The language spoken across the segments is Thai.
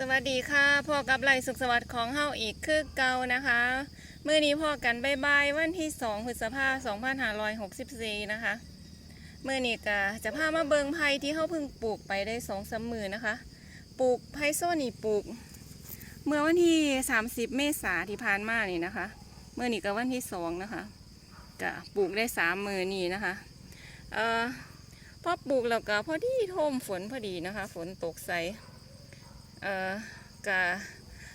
สวัสดีค่ะพ่อกับไลสุขสวัสดิ์ของเฮาอีกคือเก่านะคะเมื่อนี้พ่อกันบายบายวันที่2พฤษภาคม2564นะคะเมื่อนี้ก็จะพามาเบิงไผ่ที่เฮาเพิ่งปลูกไปได้สองสามมือนะคะ ปลูกไผ่โซนี่ปลูก เมื่อวันที่ 30 เมษาที่ผ่านมานี่นะคะ เมื่อนี้ก็วันที่สองนะคะก็ปลูกได้สามมือนี่นะคะเอ่อพอปลูกแล้วก็พอดีท่มฝนพอดีนะคะ ฝนตกใส่ เอ่อกะ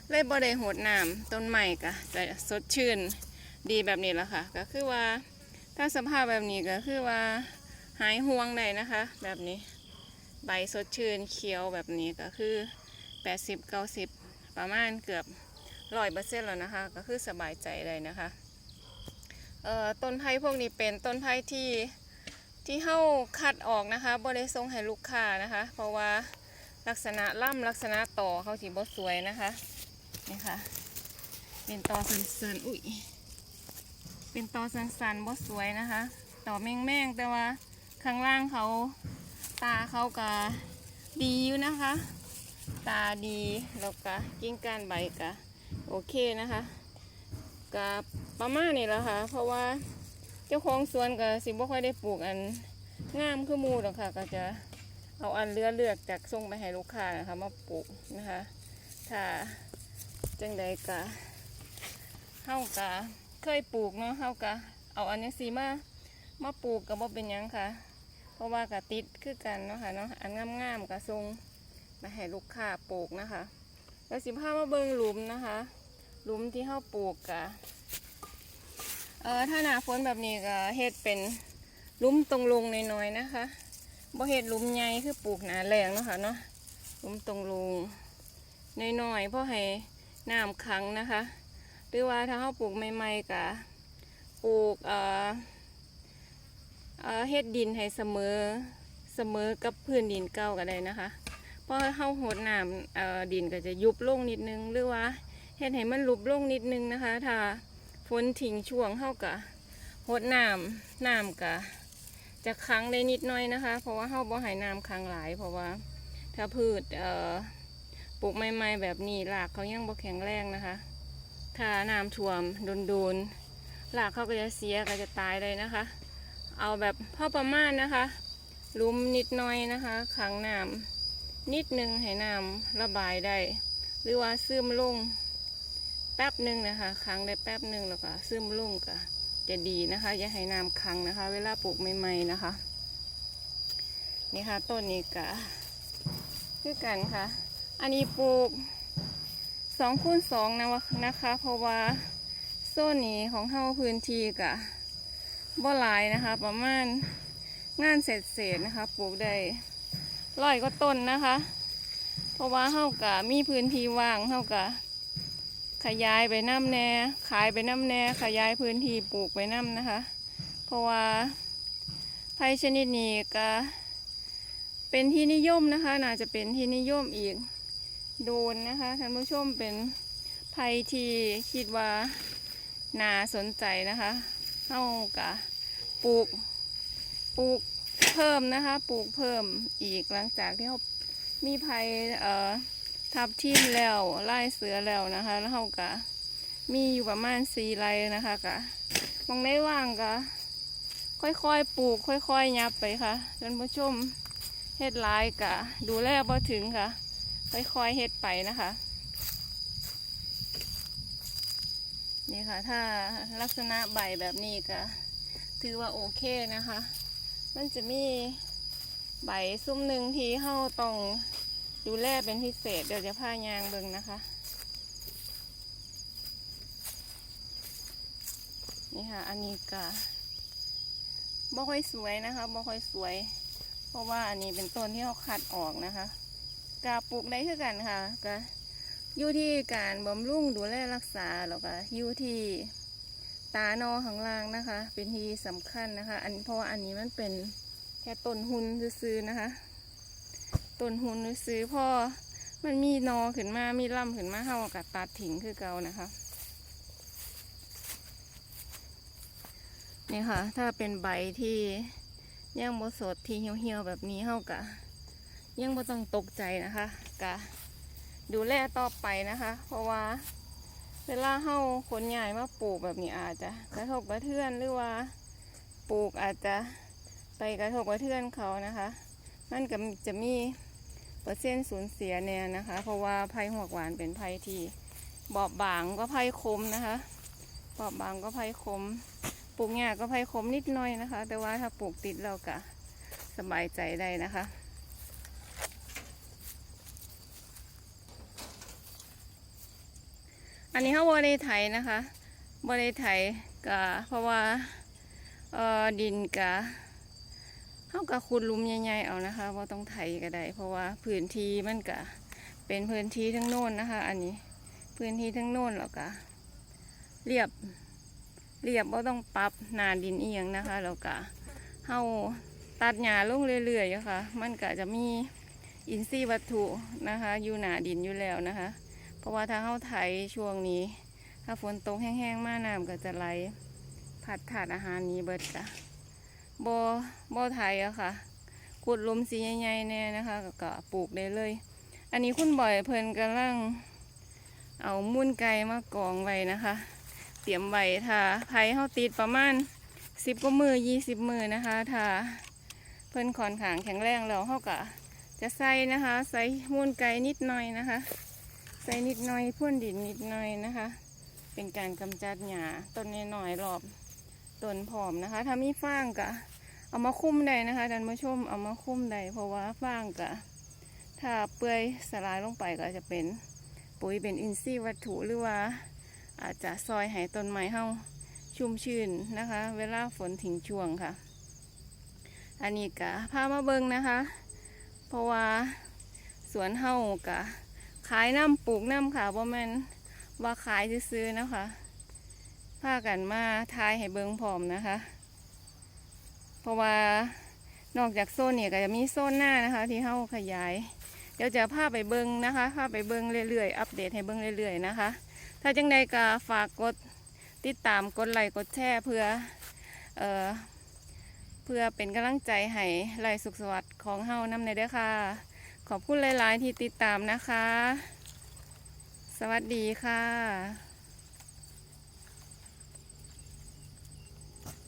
เลยบ่ได้โหดน้ำต้นใหม่กะจะสดชื่นดีแบบนี้แหละค่ะ ก็คือว่าถ้าสภาพแบบนี้ก็คือว่าหายห่วงได้นะคะ แบบนี้ใบสดชื่นเขียวแบบนี้ก็คือ 80 90 ประมาณเกือบร้อยเปอร์เซ็นต์แล้วนะคะ ก็คือสบายใจเลยนะคะเอ่อต้นไผ่พวกนี้เป็นต้นไผ่ที่ที่เฮาคัดออกนะคะบ่ได้ส่งให้ลูกค้านะคะ เพราะว่า ลักษณะล่ำลักษณะต่อเขาสีบสวยนะคะ นี่ค่ะ เป็นต่อสันๆ อุ้ย เป็นต่อสันๆบสวยนะคะ ต่อแม่งๆ แต่ว่าข้างล่างเขาตาเขาก็ดีอยู่นะคะ ตาดีแล้วก็กิ้งก้านใบก็โอเคนะคะก็ประมาณนี้แหละค่ะ เพราะว่าเจ้าของสวนก็สิบ่ค่อยได้ปลูกอันงามคือหมูหรอกค่ะ ก็จะ เอาอันเลือเลือกจากส่งไปให้ลูกค้านะคะ มาปลูกนะคะ ถ้าจังใดกะเฮากะเคยปลูกเนาะเฮากะเอาอันนี้สีมามาปลูกกับบ่เป็นยังค่ะ เพราะว่ากะติดคือกันเนาะค่ะเนาะอันงามๆกะส่งไปให้ลูกค้าปลูกนะคะแล้วสิพามาเบิ่งหลุมนะคะ หลุมที่เฮาปลูกกะเออถ้าหนาฝนแบบนี้ก็เฮ็ดเป็นลุมตรงลงน้อยๆนะคะ บ่เห็ดหลุมใหญ่คือปลูกหนาแรงเนาะค่ะเนาะหลุมตรงลุงน้อยๆเพราะให้น้ำขังนะคะ หรือว่าถ้าเขาปลูกใหม่ๆกะปลูกเอ่อเอ่อเฮ็ดดินให้เสมอเสมอกับพื้นดินเก่าก็ได้นะคะเพราะเขาหดน้ำเอ่อดินก็จะยุบลงนิดนึง หรือว่าเฮ็ดให้มันลุบลงนิดนึงนะคะ ถ้าฝนทิ้งช่วงเข้ากะหดน้ำน้ำกะ จะค้างได้นิดหน้อยนะคะ เพราะว่าเฮาบ่ให้น้ำค้างหลาย เพราะว่า ถ้าพืชเอ่อปลูกใหม่ๆแบบนี้รากเขายังบ่แข็งแรงนะคะ ถ้าน้ำท่วมโดนๆรากเขาก็จะเสียก็จะตายเลยนะคะ เอาแบบพอประมาณนะคะลุมนิดหน้อยนะคะขังน้ำนิดนึงให้น้ำระบายได้ หรือว่าซึมลงแป๊บหนึ่งนะคะขังได้แป๊บหนึ่งแล้วก็ซึมลงก็ จะดีนะคะอย่าให้น้ำขังนะคะ เวลาปลูกใหม่ๆนะคะ นี่ค่ะต้นนี้กะคือกันค่ะ อันนี้ปลูกสองคูณสองนะวะนะคะ เพราะว่าโซนนี้ของเฮาพื้นที่กะบ่หลายนะคะ ประมาณงานเศษเศษๆนะคะ ปลูกได้ร้อยก็ต้นนะคะ เพราะว่าเฮากะมีพื้นที่ว่างเฮากะ ขยายไปน้ำแน่ขายไปน้ำแน่ขยายพื้นที่ปลูกไปน้ำนะคะ เพราะว่าไผ่ชนิดนี้ก็เป็นที่นิยมนะคะ น่าจะเป็นที่นิยมอีกโดนนะคะท่านผู้ชมเป็นไผ่ที่คิดว่าน่าสนใจนะคะเฮากะปลูกปลูกเพิ่มนะคะ ปลูกเพิ่มอีกหลังจากที่เขามีไผ่เอ่อ ทับทิมแล้วไล่เสือแล้วนะคะ แล้วเขากะมีอยู่ประมาณสี่ไร่นะคะกะมองได้ว่างกะค่อยๆปลูก ค่อยๆยับไปค่ะท่านผู้ชมเฮ็ดลายกะ ดูแลบ่ถึงค่ะ ค่อยๆเฮ็ดไปนะคะ นี่ค่ะ ถ้าลักษณะใบแบบนี้ก็ถือว่าโอเคนะคะ มันจะมีใบซุ้มหนึ่งที่เข้าต้อง ดูแลเป็นพิเศษเดี๋ยวจะพายางเบิ่งนะคะ นี่ค่ะ อันนี้ก็บ่ค่อยสวยนะคะบ่ค่อยสวย เพราะว่าอันนี้เป็นต้นที่เขาคัดออกนะคะกาปลูกได้คือกันค่ะก็อยู่ที่การบำรุงดูแลรักษาแล้วก็อยู่ที่ตาโนข้างล่างนะคะ เป็นที่สำคัญนะคะ อันเพราะว่าอันนี้มันเป็นแค่ต้นหุ่นซื้อๆนะคะ ต้นหุนซื้อพ่อมันมีนอขึ้นมา มีล่ำขึ้นมาเฮากัตัดถิ่งคือเก่านะคะนี่ค่ะ ถ้าเป็นใบที่ยังบสดที่เหี่ยวๆแบบนี้เฮากะยังบ่ต้องตกใจนะคะกะดูแลต่อไปนะคะ เพราะว่า เวลาเฮาคนใหญ่มาปลูกแบบนี้อาจจะกระทบกระเทือนหรือว่าปลูกอาจจะไปกระทบกระเทือนเขานะคะ มันก็จะมี เปอร์เซ็นต์สูญเสียเนี่ยนะคะ เพราะว่าไผ่หวกหวานเป็นไผ่ที่บอบบางก็ไผ่คมนะคะ บอบบางก็ไผ่คม ปลูกหญ้าก็ไผ่คมนิดหน่อยนะคะ แต่ว่าถ้าปลูกติดเราก็สบายใจได้นะคะอันนี้เขาบริไถนะคะบริไถกะเพราะว่าออดินกะ เขากะขุดลุมใหญ่ๆเอานะคะว่าต้องไถก็ได้ เพราะว่าพื้นที่มันกะเป็นพื้นที่ทั้งโน้นนะคะ อันนี้พื้นที่ทั้งโน้นแล้วกะเรียบเรียบว่าต้องปรับหนาดินเอียงนะคะแล้วกะเฮาตัดหญ้าลงเรื่อยๆอะค่ะมันกะจะมีอินทรีย์วัตถุนะคะ อยู่หนาดินอยู่แล้วนะคะ เพราะว่าถ้าเข้าไถช่วงนี้ ถ้าฝนตกแห้งๆ มากน้ำก็จะไหลผัดถาดอาหารนี้เบิดจ้ะ บอบอไถอะค่ะขุดลุมสีใหญ่ๆแน่นะคะก็ก็ปลูกได้เลย อันนี้คุณบ่อยเพิ่นกำลังเอามุ้นไก่มากองไว้นะคะ เตรียมไว้ถ้าไผ่เข้าติดประมาณสิบกว่ามือยี่สิบมือนะคะถ้าเพิ่นขอนขางแข็งแรงแล้วเขาก็จะใส่นะคะใส่มุ้นไก่นิดหน่อยนะคะ ใส่นิดหน่อยพ่นดินนิดหน่อยนะคะ เป็นการกำจัดหญ้าต้นน้อยๆรอบ ต้นผอมนะคะ ถ้ามีฟางก็เอามาคุ้มได้นะคะท่านผู้ชมเอามาคุ้มได้เพราะว่าฟางก็ถ้าเปื่อยสลายลงไปก็จะเป็นปุ๋ยเป็นอินทรีย์วัตถุหรือว่า อาจจะซอยให้ต้นไม้เฮาชุ่มชื้นนะคะ เวลาฝนทิ้งช่วงค่ะ อันนี้ก็พามาเบิงนะคะ เพราะว่าสวนเฮากะขายน้ำปลูกน้ำค่ะบ่แม่นว่าขายซื้อๆนะคะ พากันมาทายให้เบิงพร้อมนะคะ เพราะว่านอกจากโซนเนี่ยก็จะมีโซนหน้านะคะ ที่เฮาขยาย เดี๋ยวจะพาไปเบิงนะคะพาไปเบิงเรื่อยๆ อัปเดตให้เบิงเรื่อยๆนะคะ ถ้าจังใดก็ฝากกดติดตามกดไลค์กดแชร์เพื่อเอ่อเพื่อเป็นกำลังใจให้ไลสุขสวัสดิ์ของเฮานำในเด้อค่ะ ขอบคุณหลายๆที่ติดตามนะคะ สวัสดีค่ะ